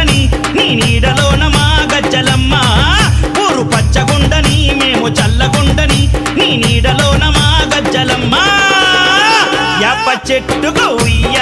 పచ్చగుండని నీ నీడలోన మా గజ్జలమ్మ. ఊరు పచ్చగుండని మేము చల్లగుండని నీ నీడలోన మా గజ్జలమ్మ. ఎప్ప చెట్టుకు ఉయ్య